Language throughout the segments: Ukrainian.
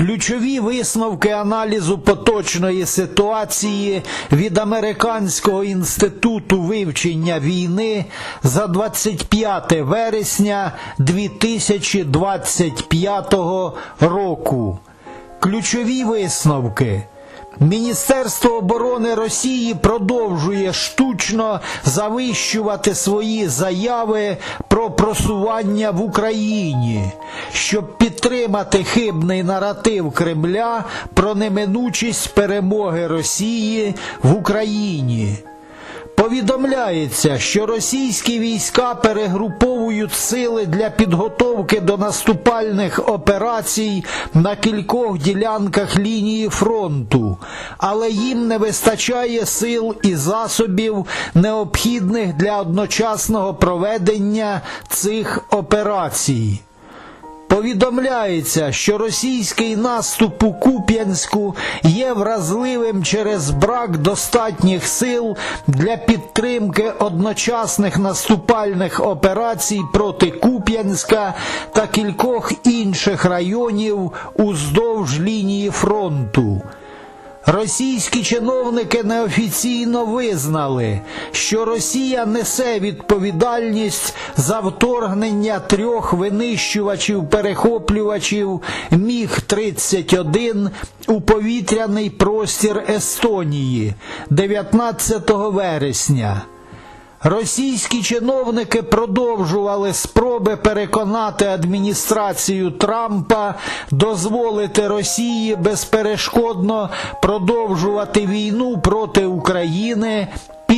Ключові висновки аналізу поточної ситуації від Американського інституту вивчення війни за 25 вересня 2025 року. Ключові висновки. Міністерство оборони Росії продовжує штучно завищувати свої заяви про просування в Україні, щоб підтримати хибний наратив Кремля про неминучість перемоги Росії в Україні. Повідомляється, що російські війська перегруповують сили для підготовки до наступальних операцій на кількох ділянках лінії фронту, але їм не вистачає сил і засобів, необхідних для одночасного проведення цих операцій. Повідомляється, що російський наступ у Куп'янську є вразливим через брак достатніх сил для підтримки одночасних наступальних операцій проти Куп'янська та кількох інших районів уздовж лінії фронту. Російські чиновники неофіційно визнали, що Росія несе відповідальність за вторгнення трьох винищувачів-перехоплювачів Міг-31 у повітряний простір Естонії 19 вересня. Російські чиновники продовжували спроби переконати адміністрацію Трампа дозволити Росії безперешкодно продовжувати війну проти України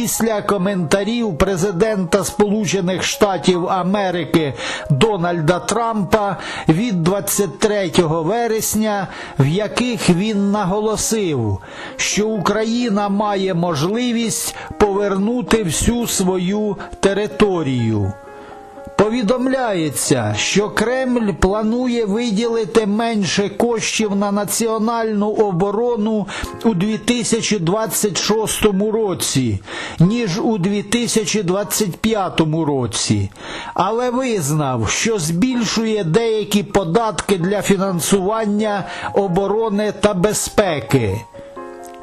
після коментарів президента Сполучених Штатів Америки Дональда Трампа від 23 вересня, в яких він наголосив, що Україна має можливість повернути всю свою територію. Повідомляється, що Кремль планує виділити менше коштів на національну оборону у 2026 році, ніж у 2025 році, але визнав, що збільшує деякі податки для фінансування оборони та безпеки.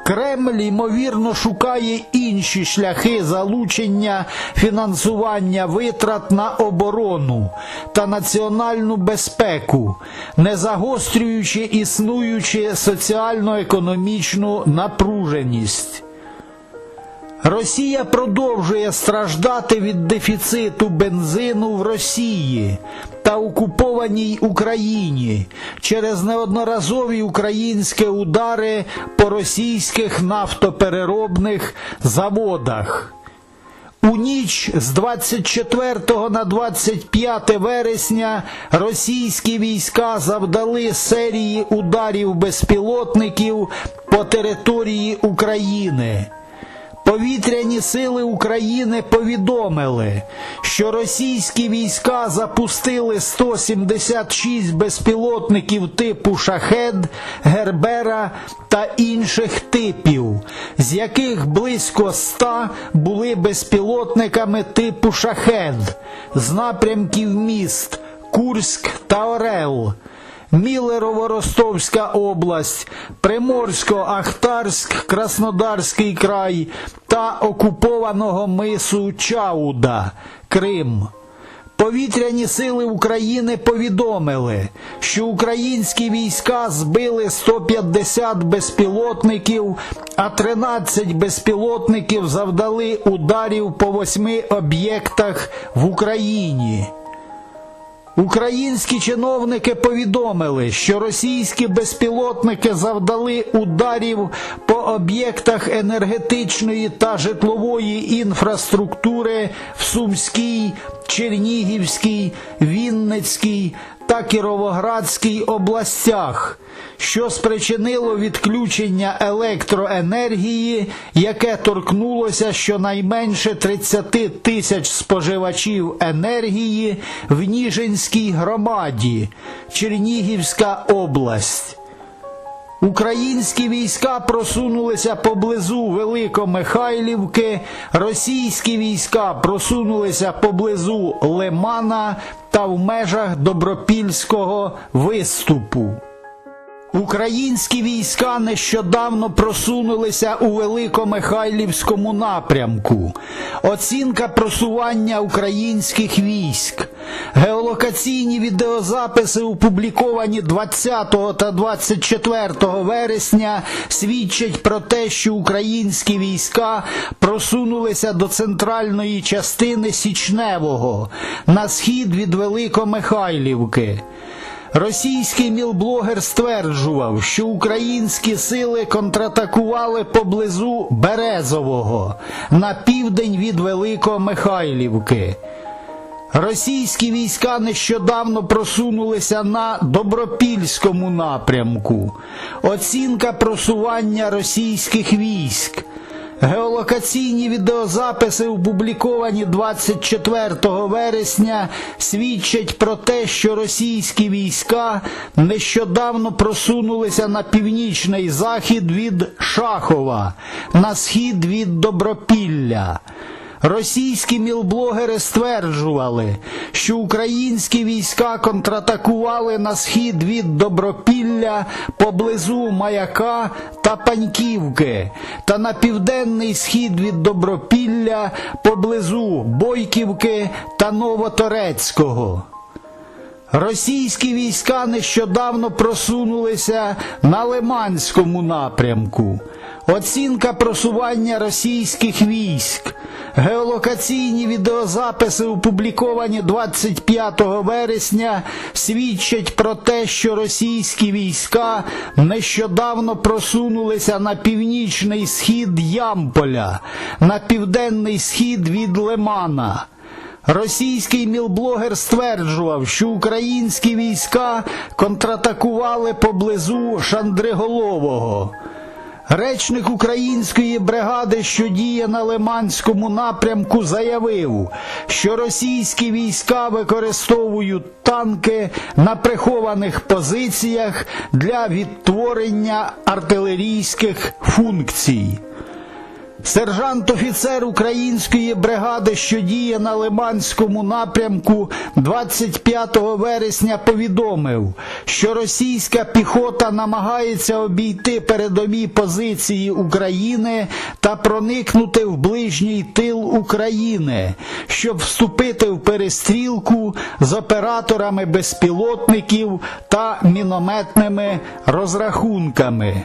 Кремль, ймовірно, шукає інші шляхи залучення фінансування витрат на оборону та національну безпеку, не загострюючи існуючу соціально-економічну напруженість. Росія продовжує страждати від дефіциту бензину в Росії та окупованій Україні через неодноразові українські удари по російських нафтопереробних заводах. У ніч з 24 на 25 вересня російські війська завдали серії ударів безпілотників по території України. Повітряні сили України повідомили, що російські війська запустили 176 безпілотників типу Шахед, Гербера та інших типів, з яких близько 100 були безпілотниками типу Шахед з напрямків міст Курськ та Орел. Мілерово-Ростовська область, Приморсько-Ахтарськ, Краснодарський край та окупованого мису Чауда, Крим. Повітряні сили України повідомили, що українські війська збили 150 безпілотників, а 13 безпілотників завдали ударів по восьми об'єктах в Україні. Українські чиновники повідомили, що російські безпілотники завдали ударів по об'єктах енергетичної та житлової інфраструктури в Сумській, Чернігівській, Вінницькій та Кіровоградській областях, що спричинило відключення електроенергії, яке торкнулося щонайменше 30 тисяч споживачів енергії в Ніжинській громаді, Чернігівська область. Українські війська просунулися поблизу Великомихайлівки, російські війська просунулися поблизу Лимана та в межах Добропільського виступу. Українські війська нещодавно просунулися у Великомихайлівському напрямку. Оцінка просування українських військ. Геолокаційні відеозаписи, опубліковані 20 та 24 вересня, свідчать про те, що українські війська просунулися до центральної частини Січневого на схід від Великомихайлівки. Російський мілблогер стверджував, що українські сили контратакували поблизу Березового на південь від Великомихайлівки. Російські війська нещодавно просунулися на Добропільському напрямку. Оцінка просування російських військ. Геолокаційні відеозаписи, опубліковані 24 вересня, свідчать про те, що російські війська нещодавно просунулися на північний захід від Шахова, на схід від Добропілля. Російські мілблогери стверджували, що українські війська контратакували на схід від Добропілля поблизу Маяка та Паньківки, та на південний схід від Добропілля поблизу Бойківки та Новоторецького. Російські війська нещодавно просунулися на Лиманському напрямку. Оцінка просування російських військ. Геолокаційні відеозаписи, опубліковані 25 вересня, свідчать про те, що російські війська нещодавно просунулися на північний схід Ямполя, на південний схід від Лимана. Російський мілблогер стверджував, що українські війська контратакували поблизу Шандриголового. Речник української бригади, що діє на Лиманському напрямку, заявив, що російські війська використовують танки на прихованих позиціях для відтворення артилерійських функцій. Сержант-офіцер української бригади, що діє на Лиманському напрямку, 25 вересня повідомив, що російська піхота намагається обійти передові позиції України та проникнути в ближній тил України, щоб вступити в перестрілку з операторами безпілотників та мінометними розрахунками.